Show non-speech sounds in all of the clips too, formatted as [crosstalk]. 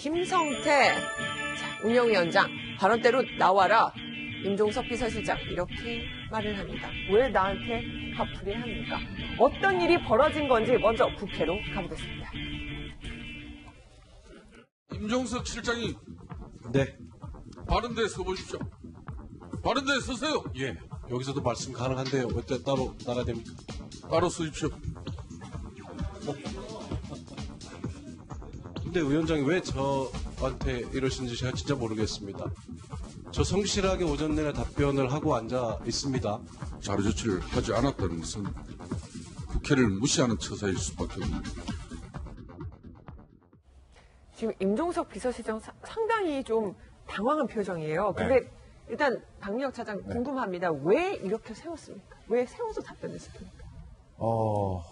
김성태 자, 운영위원장 발언대로 나와라. 임종석 비서실장 이렇게 말을 합니다. 왜 나한테 화풀이 합니까? 어떤 일이 벌어진 건지 먼저 국회로 가보겠습니다. 임종석 실장이 네, 바른 데 서보십시오. 바른 데 서세요. 예. 여기서도 말씀 가능한데요. 어때 따로 나가야 됩니까? 따로 서십시오. 근데 위원장이 왜 저한테 이러시는지 제가 진짜 모르겠습니다. 저 성실하게 오전 내내 답변을 하고 앉아 있습니다. 자료 조치를 하지 않았다는 것은 국회를 무시하는 처사일 수밖에 없는 지금 임종석 비서실장 사- 상당히 좀 당황한 표정이에요. 근데 일단 박미혁 차장 궁금합니다. 왜 이렇게 세웠습니까? 왜 세워서 답변했습니까? 어, 그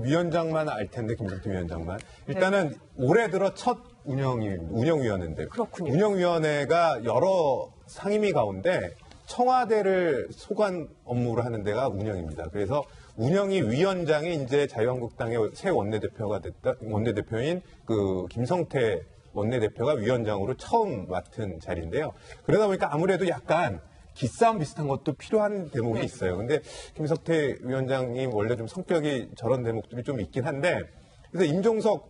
위원장만 알 텐데, 김성태 위원장만. 일단은 올해 들어 첫 운영이, 운영위원회인데. 그렇군요. 운영위원회가 여러 상임위 가운데 청와대를 소관 업무를 하는 데가 운영입니다. 그래서 운영위 위원장이 이제 자유한국당의 새 원내대표가 됐다, 원내대표인 그 김성태 원내대표가 위원장으로 처음 맡은 자리인데요. 그러다 보니까 아무래도 약간 기싸움 비슷한 것도 필요한 대목이 있어요. 근데 김석태 위원장님 원래 좀 성격이 저런 대목들이 좀 있긴 한데 그래서 임종석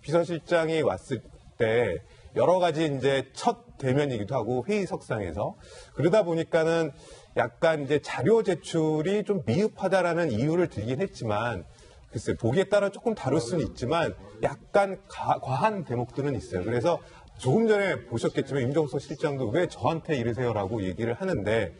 비서실장이 왔을 때 여러 가지 이제 첫 대면이기도 하고 회의석상에서 그러다 보니까는 약간 이제 자료 제출이 좀 미흡하다라는 이유를 들긴 했지만 글쎄 보기에 따라 조금 다를 수는 있지만 약간 가- 과한 대목들은 있어요. 그래서 조금 전에 보셨겠지만 임종석 실장도 왜 저한테 이러세요라고 얘기를 하는데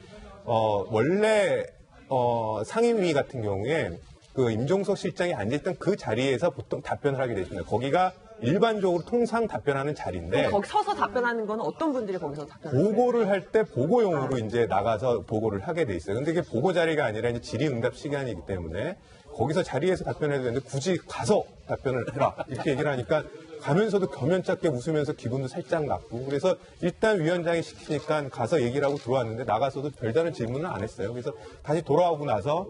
어, 원래 어, 상임위 같은 경우에 그 임종석 실장이 앉아있던 그 자리에서 보통 답변을 하게 되십니다. 거기가 일반적으로 통상 답변하는 자리인데 거기 서서 답변하는 건 어떤 분들이 거기서 답변하세요? 보고를 할 때 보고용으로 이제 나가서 보고를 하게 돼 있어요. 근데 이게 보고 자리가 아니라 이제 질의응답 시간이기 때문에 거기서 자리에서 답변해야 되는데 굳이 가서 답변을 해라 이렇게 얘기를 하니까 가면서도 겸연쩍게 웃으면서 기분도 살짝 나쁘고 그래서 일단 위원장이 시키니까 가서 얘기를 하고 들어왔는데 나가서도 별다른 질문을 안 했어요. 그래서 다시 돌아오고 나서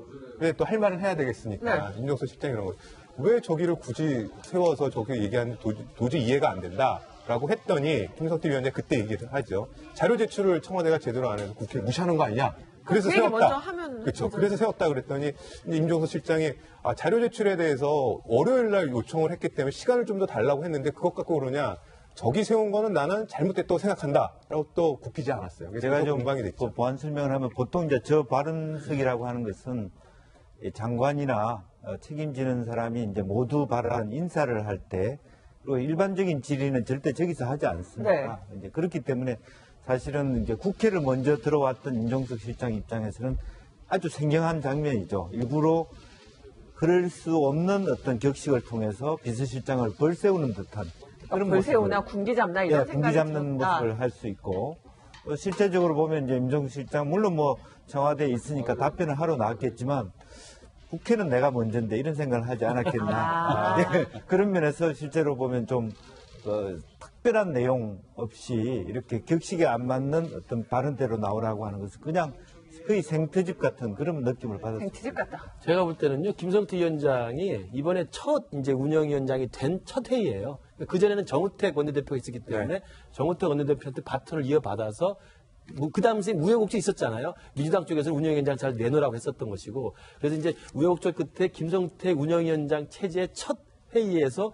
또 할 말은 해야 되겠으니까 네. 임종석 실장 이런 거. 왜 저기를 굳이 세워서 저기 얘기하는지 도저히, 도저히 이해가 안 된다. 라고 했더니 김성태 위원장이 그때 얘기를 하죠. 자료 제출을 청와대가 제대로 안 해서 국회를 무시하는 거 아니냐. 그래서 그 세웠다. 먼저 하면 그렇죠. 그래서 세웠다 그랬더니 임종석 실장이 아, 자료 제출에 대해서 월요일 날 요청을 했기 때문에 시간을 좀 더 달라고 했는데 그것 갖고 그러냐. 저기 세운 거는 나는 잘못됐다고 생각한다. 라고 또 굽히지 않았어요. 제가 더좀 공방이 됐죠. 그 보완 설명을 하면 보통 이제 저 발언석이라고 하는 것은 이 장관이나 어, 책임지는 사람이 이제 모두 발언 인사를 할 때 그리고 일반적인 질의는 절대 저기서 하지 않습니다. 이제 그렇기 때문에 사실은 이제 국회를 먼저 들어왔던 임종석 실장 입장에서는 아주 생경한 장면이죠. 일부러 그럴 수 없는 어떤 격식을 통해서 비서실장을 벌세우는 듯한 그런 모습을 군기 잡나 예, 이런 군기 생각이 잡는 들었다. 모습을 할 수 있고 어, 실제적으로 보면 이제 임종석 실장 물론 뭐 청와대에 있으니까 답변을 하러 나왔겠지만 국회는 내가 먼저인데 이런 생각을 하지 않았겠나 아. [laughs] 예, 그런 면에서 실제로 보면 좀 어, 특별한 내용 없이 이렇게 격식에 안 맞는 어떤 발언대로 나오라고 하는 것은 그냥 거의 생태집 같은 그런 느낌을 받았습니다. 생티집 같다. 제가 볼 때는요, 김성태 위원장이 이번에 첫 이제 운영위원장이 된 첫 회의예요. 그전에는 정우택 원내대표가 있었기 때문에 정우택 원내대표한테 바톤을 이어받아서 뭐, 그 당시에 우여곡절이 있었잖아요. 민주당 쪽에서는 운영위원장 잘 내놓으라고 했었던 것이고. 그래서 이제 우여곡절 끝에 김성태 운영위원장 체제의 첫 회의에서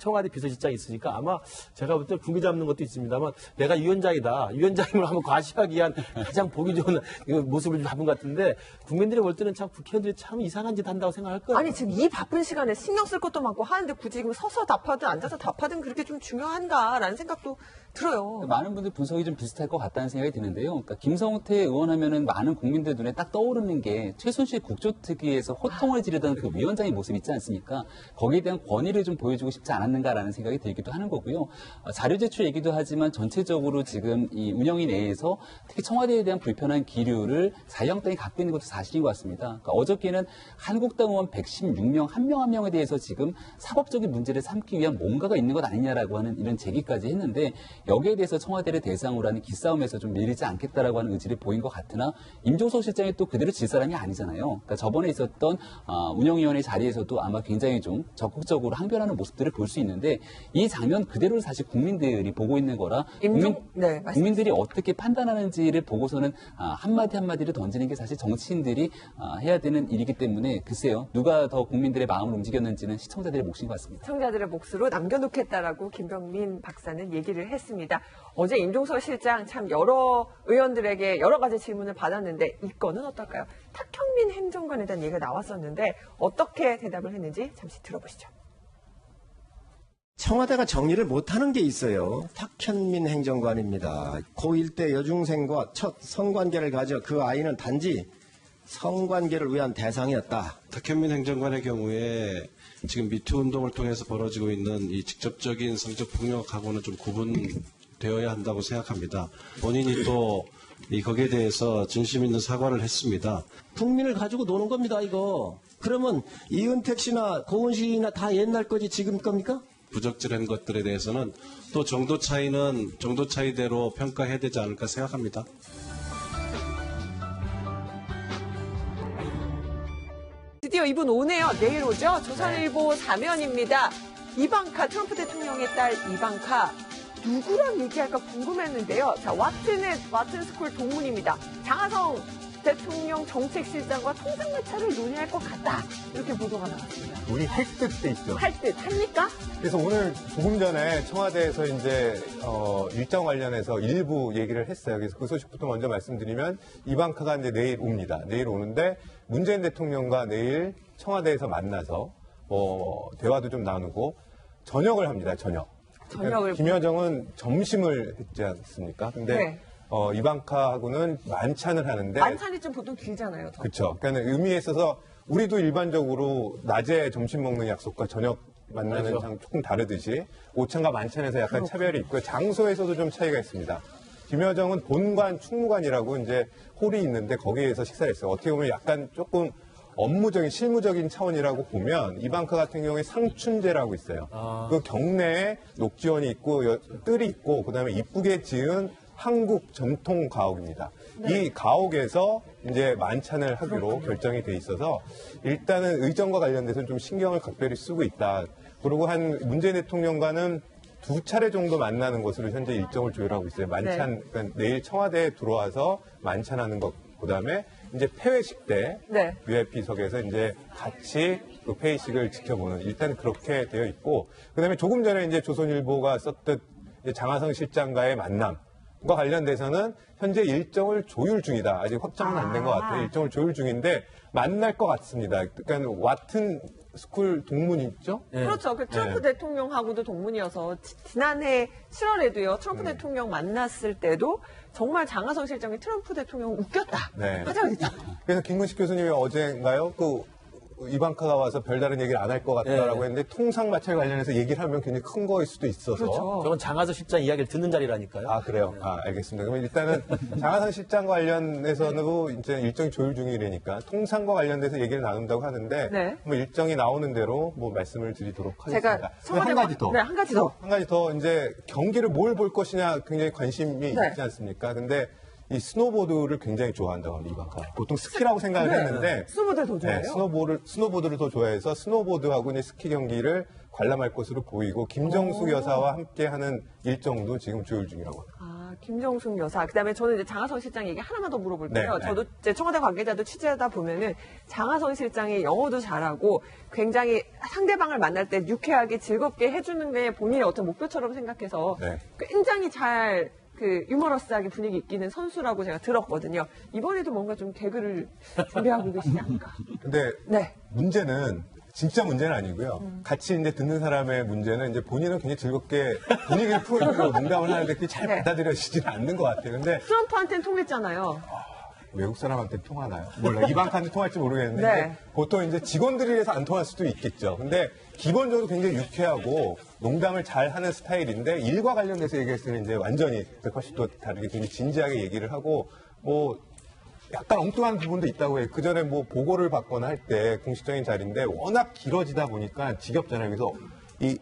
청와대 비서실장이 있으니까 아마 제가 볼 때 군기 잡는 것도 있습니다만 내가 위원장이다. 위원장임을 한번 과시하기 위한 가장 보기 좋은 모습을 잡은 것 같은데 국민들이 볼 때는 참 국회의원들이 참 이상한 짓 한다고 생각할 거예요. 아니 지금 이 바쁜 시간에 신경 쓸 것도 많고 하는데 굳이 지금 서서 답하든 앉아서 답하든 그렇게 좀 중요한가라는 생각도 들어요. 많은 분들 분석이 좀 비슷할 것 같다는 생각이 드는데요. 그러니까 김성태 의원 하면은 많은 국민들 눈에 딱 떠오르는 게 최순실 국조특위에서 호통을 지르던 그 위원장의 모습 있지 않습니까? 거기에 대한 권위를 좀 보여주고 싶지 않았는가라는 생각이 들기도 하는 거고요. 어, 자료 제출 얘기도 하지만 전체적으로 지금 이 운영위 내에서 특히 청와대에 대한 불편한 기류를 자유한국당이 갖고 있는 것도 사실인 것 같습니다. 그러니까 어저께는 한국당 의원 116명 한 명 한 명에 대해서 지금 사법적인 문제를 삼기 위한 뭔가가 있는 것 아니냐라고 하는 이런 제기까지 했는데 여기에 대해서 청와대를 대상으로 하는 기싸움에서 좀 밀리지 않겠다라고 하는 의지를 보인 것 같으나 임종석 실장이 또 그대로 질 사람이 아니잖아요. 그러니까 저번에 있었던 아, 운영위원회 자리에서도 아마 굉장히 좀 적극적으로 항변하는 모습들을 볼수수 있는데 이 장면 그대로를 사실 국민들이 보고 있는 거라 임종- 국민, 네. 국민들이 어떻게 판단하는지를 보고서는 아, 한마디 한마디를 던지는 게 사실 정치인들이 아, 해야 되는 일이기 때문에 글쎄요 누가 더 국민들의 마음을 움직였는지는 시청자들의 몫인 것 같습니다. 시청자들의 몫으로 남겨놓겠다라고 김병민 박사는 얘기를 했습니다. 어제 임종석 실장 참 여러 의원들에게 여러 가지 질문을 받았는데 이 건은 어떨까요? 탁현민 행정관에 대한 얘기가 나왔었는데 어떻게 대답을 했는지 잠시 들어보시죠. 청와대가 정리를 못하는 게 있어요. 탁현민 행정관입니다. 고1 때 여중생과 첫 성관계를 가져 그 아이는 단지 성관계를 위한 대상이었다. 탁현민 행정관의 경우에 지금 미투 운동을 통해서 벌어지고 있는 이 직접적인 성적 폭력하고는 좀 구분되어야 한다고 생각합니다. 본인이 또 이 거기에 대해서 진심 있는 사과를 했습니다. 국민을 가지고 노는 겁니다, 이거. 그러면 이은택 씨나 고은식 씨나 다 옛날 거지 지금 겁니까? 부적절한 것들에 대해서는 또 정도 차이는 정도 차이대로 평가해야 되지 않을까 생각합니다. 드디어 이분 오네요. 내일 오죠. 조선일보 사면입니다. 이방카 트럼프 대통령의 딸 이방카 누구랑 얘기할까 궁금했는데요. 자 와튼의 와튼 스쿨 동문입니다. 장하성 대통령 정책실장과 통상매차를 논의할 것 같다. 이렇게 보도가 나왔습니다. 우리 획득돼 있죠. 할듯 합니까? 그래서 오늘 조금 전에 청와대에서 이제 어, 일정 관련해서 일부 얘기를 했어요. 그래서 그 소식부터 먼저 말씀드리면 이방카가 이제 내일 옵니다. 내일 오는데 문재인 대통령과 내일 청와대에서 만나서 뭐 대화도 좀 나누고 저녁을 합니다. 저녁. 저녁을 김여정은 점심을 했지 않습니까? 근데 네. 어, 이방카하고는 만찬을 하는데 만찬이 좀 보통 길잖아요. 더. 그렇죠. 그러니까 의미에 있어서 우리도 일반적으로 낮에 점심 먹는 약속과 저녁 만나는 장 조금 다르듯이 오찬과 만찬에서 약간 차별이 있고요. 장소에서도 좀 차이가 있습니다. 김여정은 본관 충무관이라고 이제 홀이 있는데 거기에서 식사를 했어요. 어떻게 보면 약간 조금 업무적인 실무적인 차원이라고 보면 이방카 같은 경우에 상춘제라고 있어요. 그 경내에 녹지원이 있고 여- 뜰이 있고 그다음에 이쁘게 지은 한국 전통 가옥입니다. 이 가옥에서 이제 만찬을 하기로 결정이 돼 있어서 일단은 의정과 관련돼서는 좀 신경을 각별히 쓰고 있다. 그리고 한 문재인 대통령과는 두 차례 정도 만나는 것으로 현재 일정을 조율하고 있어요. 만찬, 그러니까 내일 청와대에 들어와서 만찬하는 것, 그 다음에 이제 폐회식 때 네. VIP석에서 이제 같이 그 폐회식을 지켜보는 일단 그렇게 되어 있고 그 다음에 조금 전에 이제 조선일보가 썼듯 장하성 실장과의 만남 과 관련돼서는 현재 일정을 조율 중이다. 아직 확정은 안 된 것 같아요. 일정을 조율 중인데 만날 것 같습니다. 그러니까 와튼 스쿨 동문 있죠? 그렇죠. 그 트럼프 대통령하고도 동문이어서 지- 지난해 7월에도요. 트럼프 대통령 만났을 때도 정말 장하성 실장이 트럼프 대통령 웃겼다. 네. 하자 그랬죠. 그래서 김근식 교수님이 어제인가요? 그 이방카가 와서 별다른 얘기를 안 할 것 같다라고 네. 했는데 통상 마찰 관련해서 얘기를 하면 굉장히 큰 거일 수도 있어서 그렇죠. 저건 장하서 실장 이야기를 듣는 자리라니까요. 아 그래요? 아 알겠습니다. 그러면 일단은 장하상 실장 관련해서는 이제 일정이 조율 중이라니까 통상과 관련돼서 얘기를 나눈다고 하는데 네. 뭐 일정이 나오는 대로 뭐 말씀을 드리도록 하겠습니다. 제가 그리고 한 가지 더. 네, 한 가지 더. 한 가지 더 이제 경기를 뭘 볼 것이냐 굉장히 관심이 네. 있지 않습니까? 근데 이 스노보드를 굉장히 좋아한다고 합니다, 이방카. 보통 스키라고 생각을 네. 했는데 스노보드 더 좋아해요? 네, 스노보를, 스노보드를 더 좋아해서 스노보드하고 이제 스키 경기를 관람할 것으로 보이고 김정숙 여사와 함께 하는 일정도 지금 조율 중이라고 합니다. 아, 김정숙 여사. 그 다음에 저는 이제 장하성 실장 얘기 하나만 더 물어볼게요. 네, 네. 저도 이제 청와대 관계자도 취재하다 보면은 장하성 실장이 영어도 잘하고 굉장히 상대방을 만날 때 유쾌하게 즐겁게 해주는 게 본인의 어떤 목표처럼 생각해서 네. 굉장히 잘 그 유머러스하게 분위기 있기는 선수라고 제가 들었거든요. 이번에도 뭔가 좀 개그를 준비하고 계시지 않을까. 근데 네. 문제는 진짜 문제는 아니고요. 같이 이제 듣는 사람의 문제는 이제 본인은 굉장히 즐겁게 분위기를 풀고 [laughs] 농담을 하는데 그게 잘 네. 받아들여지지는 않는 것 같아요. 근데 트럼프한테는 통했잖아요. 외국 사람한테 통하나요? 몰라. 이방카한테 통할지 모르겠는데 네. 보통 이제 직원들이라서 안 통할 수도 있겠죠. 근데 기본적으로 굉장히 유쾌하고 농담을 잘 하는 스타일인데 일과 관련돼서 얘기했을 때는 이제 완전히 180도 또 다르게 굉장히 진지하게 얘기를 하고 뭐 약간 엉뚱한 부분도 있다고 해요. 그 전에 뭐 보고를 받거나 할 때 공식적인 자리인데 워낙 길어지다 보니까 지겹잖아요. 그래서 이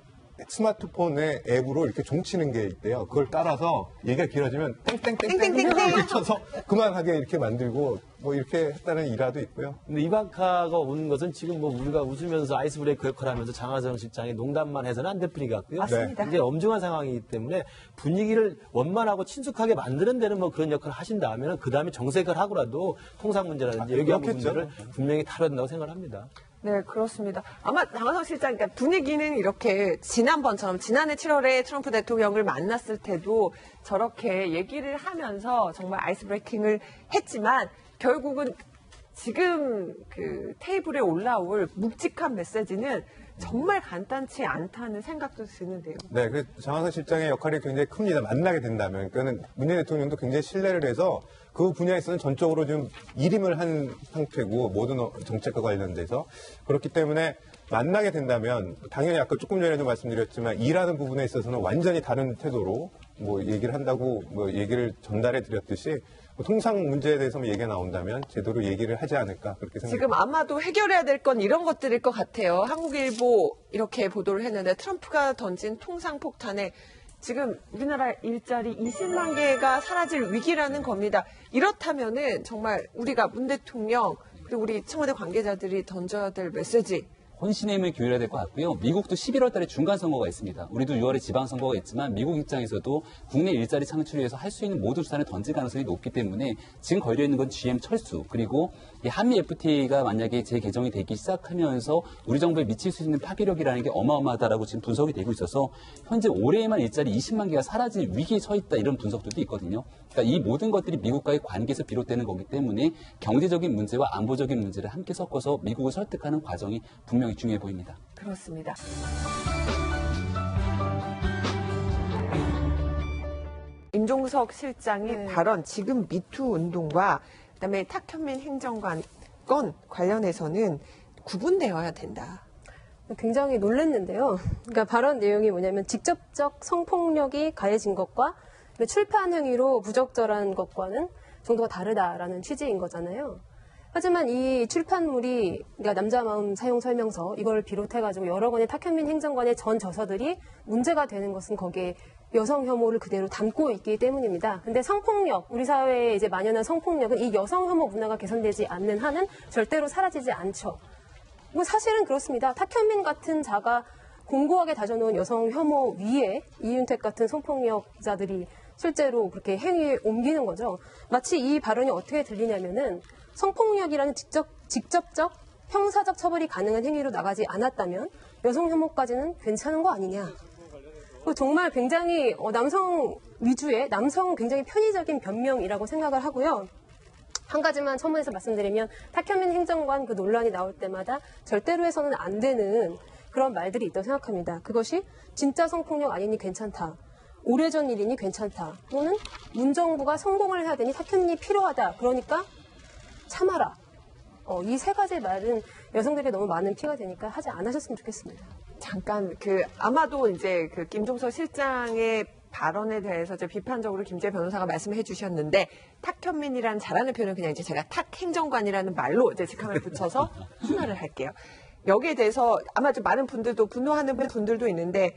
스마트폰의 앱으로 이렇게 종치는 게 있대요. 그걸 따라서 얘기가 길어지면 땡땡땡땡땡 쳐서 그만하게 이렇게 만들고 뭐 이렇게 했다는 일화도 있고요. 근데 이바카가 온 것은 지금 뭐 우리가 웃으면서 아이스 브레이크 역할을 하면서 장하성 실장이 농담만 해서는 안될 뿐이 같고요. 맞습니다. 굉장히 엄중한 상황이기 때문에 분위기를 원만하고 친숙하게 만드는 데는 뭐 그런 역할을 하신 다음에는 그 다음에 정색을 하고라도 통상 문제라든지 아, 여기한 그렇겠죠. 부분들을 분명히 다뤄야 된다고 생각을 합니다. 네, 그렇습니다. 아마 장하성 실장, 그러니까 분위기는 이렇게 지난번처럼 지난해 7월에 트럼프 대통령을 만났을 때도 저렇게 얘기를 하면서 정말 아이스 브레이킹을 했지만 결국은 지금 그 테이블에 올라올 묵직한 메시지는 정말 간단치 않다는 생각도 드는데요. 네, 그 장하선 실장의 역할이 굉장히 큽니다. 만나게 된다면. 그러니까 문재인 대통령도 굉장히 신뢰를 해서 그 분야에서는 전적으로 좀 일임을 한 상태고 모든 어- 정책과 관련돼서 그렇기 때문에 만나게 된다면 당연히 아까 조금 전에도 말씀드렸지만 일하는 부분에 있어서는 완전히 다른 태도로 뭐 얘기를 한다고 뭐 얘기를 전달해 드렸듯이 뭐 통상 문제에 대해서 얘기가 나온다면 제대로 얘기를 하지 않을까 그렇게 생각합니다. 지금 아마도 해결해야 될 건 이런 것들일 것 같아요. 한국일보 이렇게 보도를 했는데 트럼프가 던진 통상 폭탄에 지금 우리나라 일자리 20만 개가 사라질 위기라는 겁니다. 이렇다면은 정말 우리가 문 대통령 그리고 우리 청와대 관계자들이 던져야 될 메시지 혼신의 힘을 기울여야 될 것 같고요. 미국도 11월 달에 중간 선거가 있습니다. 우리도 6월에 지방 선거가 있지만 미국 입장에서도 국내 일자리 창출을 위해서 할 수 있는 모든 수단을 던질 가능성이 높기 때문에 지금 걸려 있는 건 GM 철수 그리고 이 한미 FTA가 만약에 재개정이 되기 시작하면서 우리 정부에 미칠 수 있는 파괴력이라는 게 어마어마하다라고 지금 분석이 되고 있어서 현재 올해에만 일자리 20만 개가 사라질 위기에 처 있다 이런 분석들도 있거든요. 그러니까 이 모든 것들이 미국과의 관계에서 비롯되는 거기 때문에 경제적인 문제와 안보적인 문제를 함께 섞어서 미국을 설득하는 과정이 분명히 중요해 보입니다. 그렇습니다. 임종석 실장의 발언, 지금 미투 운동과 그다음에 탁현민 행정관 건 관련해서는 구분되어야 된다. 굉장히 놀랐는데요. 그러니까 발언 내용이 뭐냐면 직접적 성폭력이 가해진 것과 출판 행위로 부적절한 것과는 정도가 다르다라는 취지인 거잖아요. 하지만 이 출판물이 그러니까 남자 마음 사용 설명서 이걸 비롯해가지고 여러 권의 탁현민 행정관의 전 저서들이 문제가 되는 것은 거기에 여성 혐오를 그대로 담고 있기 때문입니다. 근데 성폭력, 우리 사회에 이제 만연한 성폭력은 이 여성 혐오 문화가 개선되지 않는 한은 절대로 사라지지 않죠. 뭐 사실은 그렇습니다. 탁현민 같은 자가 공고하게 다져놓은 여성 혐오 위에 이윤택 같은 성폭력자들이 실제로 그렇게 행위에 옮기는 거죠. 마치 이 발언이 어떻게 들리냐면은 성폭력이라는 직접, 직접적 형사적 처벌이 가능한 행위로 나가지 않았다면 여성 혐오까지는 괜찮은 거 아니냐. 그 정말 굉장히 어, 남성 위주의 남성 굉장히 편의적인 변명이라고 생각을 하고요. 한 가지만 첨언해서 말씀드리면 탁현민 행정관 그 논란이 나올 때마다 절대로 해서는 안 되는 그런 말들이 있다고 생각합니다. 그것이 진짜 성폭력 아니니 괜찮다. 오래전 일이니 괜찮다. 또는 문정부가 성공을 해야 되니 탁현민이 필요하다. 그러니까 참아라. 어, 이 세 가지 말은 여성들에게 너무 많은 피가 되니까 하지 않으셨으면 좋겠습니다. 잠깐 그 아마도 이제 그 김종석 실장의 발언에 대해서 이제 비판적으로 김재 변호사가 말씀해 주셨는데 탁현민이라는 잘하는 표현은 그냥 이제 제가 탁 행정관이라는 말로 이제 직함을 붙여서 [laughs] 순화를 할게요. 여기에 대해서 아마 좀 많은 분들도 분노하는 분들도 있는데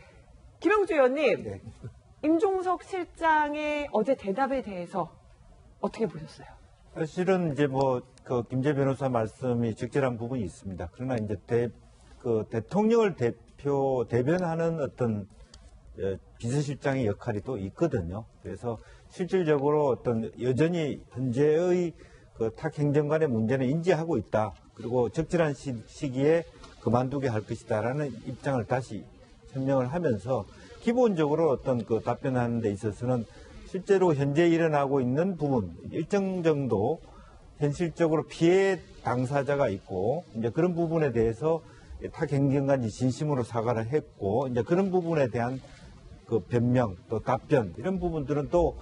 김영주 의원님 임종석 실장의 어제 대답에 대해서 어떻게 보셨어요? 사실은 이제 뭐 그 김재 변호사 말씀이 적절한 부분이 있습니다. 그러나 이제 대, 그 대통령을 대표 대변하는 어떤 어, 비서실장의 역할이 또 있거든요. 그래서 실질적으로 어떤 여전히 현재의 그 탁 행정관의 문제는 인지하고 있다. 그리고 적절한 시, 시기에 그만두게 할 것이다라는 입장을 다시 설명을 하면서 기본적으로 어떤 그 답변하는 데 있어서는 실제로 현재 일어나고 있는 부분 일정 정도 현실적으로 피해 당사자가 있고 이제 그런 부분에 대해서 탁 행정관이 진심으로 사과를 했고 이제 그런 부분에 대한 그 변명 또 답변 이런 부분들은 또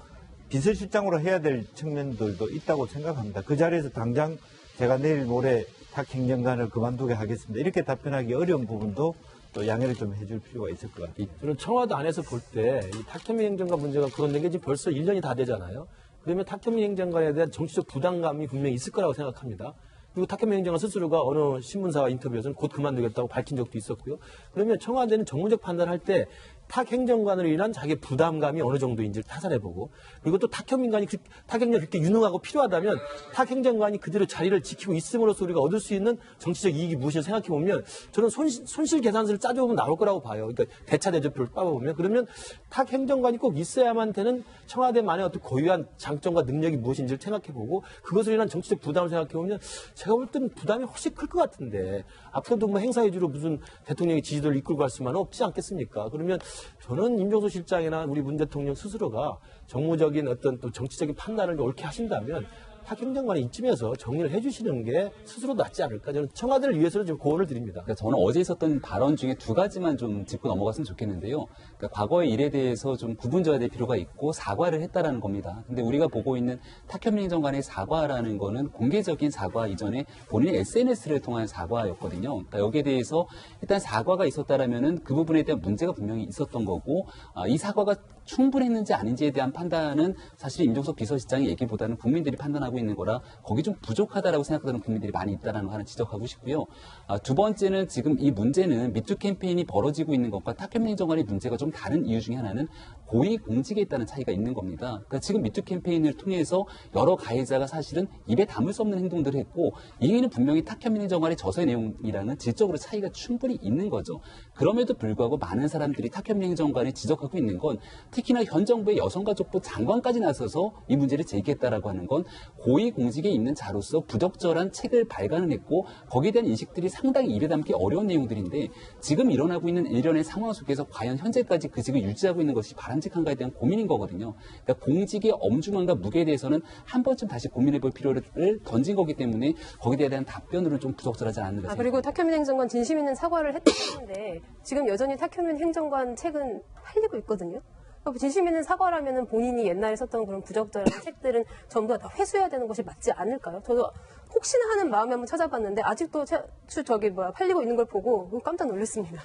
비서실장으로 해야 될 측면들도 있다고 생각합니다. 그 자리에서 당장 제가 내일 모레 탁 행정관을 그만두게 하겠습니다. 이렇게 답변하기 어려운 부분도 또 양해를 좀 해줄 필요가 있을 것 같아요. 저는 청와대 안에서 볼 때 이 탁현민 행정관 문제가 그런데 게 지금 벌써 1년이 다 되잖아요. 그러면 탁현민 행정관에 대한 정치적 부담감이 분명히 있을 거라고 생각합니다. 그리고 탁현민 행정관 스스로가 어느 신문사와 인터뷰에서는 곧 그만두겠다고 밝힌 적도 있었고요. 그러면 청와대는 정무적 판단할 때 탁 행정관으로 인한 자기 부담감이 어느 정도인지를 타산해보고 그리고 또탁 행정관이 그- 탁 행정이 그렇게 유능하고 필요하다면 탁 행정관이 그대로 자리를 지키고 있음으로써 우리가 얻을 수 있는 정치적 이익이 무엇인지 생각해보면 저는 손실, 손실 계산서를 짜져보면 나올 거라고 봐요. 그러니까 대차 대조표를 빠보면 그러면 탁 행정관이 꼭 있어야만 되는 청와대만의 어떤 고유한 장점과 능력이 무엇인지를 생각해보고 그것으로 인한 정치적 부담을 생각해보면 제가 볼 때는 부담이 훨씬 클 것 같은데 앞으로도 뭐 행사 위주로 무슨 대통령의 지지도를 이끌고 갈 수만은 없지 않겠습니까? 그러면 저는 임종수 실장이나 우리 문 대통령 스스로가 정무적인 어떤 또 정치적인 판단을 옳게 하신다면 탁 행정관이 이쯤에서 정리를 해주시는 게 스스로 낫지 않을까 저는 청와대를 위해서는 좀 고언을 드립니다. 그러니까 저는 어제 있었던 발언 중에 두 가지만 좀 짚고 넘어갔으면 좋겠는데요. 그러니까 과거의 일에 대해서 좀 구분져야 될 필요가 있고 사과를 했다라는 겁니다. 근데 우리가 보고 있는 탁현민 행정관의 사과라는 거는 공개적인 사과 이전에 본인의 SNS를 통한 사과였거든요. 그러니까 여기에 대해서 일단 사과가 있었다라면은 그 부분에 대한 문제가 분명히 있었던 거고 아, 이 사과가 충분했는지 아닌지에 대한 판단은 사실 임종석 비서실장의 얘기보다는 국민들이 판단하고 있는 거라 거기 좀 부족하다라고 생각하는 국민들이 많이 있다라는 거 하나 지적하고 싶고요. 아, 두 번째는 지금 이 문제는 미투 캠페인이 벌어지고 있는 것과 탁현민 정관의 문제가 좀 다른 이유 중에 하나는 고위 공직에 있다는 차이가 있는 겁니다. 그러니까 지금 미투 캠페인을 통해서 여러 가해자가 사실은 입에 담을 수 없는 행동들을 했고 이에는 분명히 탁현민 정관의 저서의 내용이랑은 질적으로 차이가 충분히 있는 거죠. 그럼에도 불구하고 많은 사람들이 탁현민 행정관을 지적하고 있는 건 특히나 현 정부의 여성가족부 장관까지 나서서 이 문제를 제기했다라고 하는 건 고위 공직에 있는 자로서 부적절한 책을 발간을 했고 거기에 대한 인식들이 상당히 입에 담기 어려운 내용들인데 지금 일어나고 있는 일련의 상황 속에서 과연 현재까지 그 직을 유지하고 있는 것이 바람 직한가에 대한 고민인 거거든요. 그러니까 공직의 엄중함과 무게에 대해서는 한 번쯤 다시 고민해 볼 필요를 던진 거기 때문에 거기에 대한 답변으로는 좀 부적절하지 않는가 아. 그리고 탁현민 행정관 진심 있는 사과를 했다는데 지금 여전히 탁현민 행정관 책은 팔리고 있거든요. 그러니까 진심 있는 사과라면 본인이 옛날에 썼던 그런 부적절한 [laughs] 책들은 전부 다 회수해야 되는 것이 맞지 않을까요? 저도 혹시나 하는 마음에 한번 찾아봤는데 아직도 차- 저기 뭐야 팔리고 있는 걸 보고 깜짝 놀랐습니다.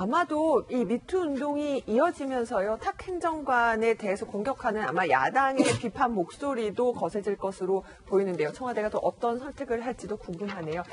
아마도 이 미투 운동이 이어지면서요 탁 행정관에 대해서 공격하는 아마 야당의 [laughs] 비판 목소리도 거세질 것으로 보이는데요 청와대가 또 어떤 선택을 할지도 궁금하네요.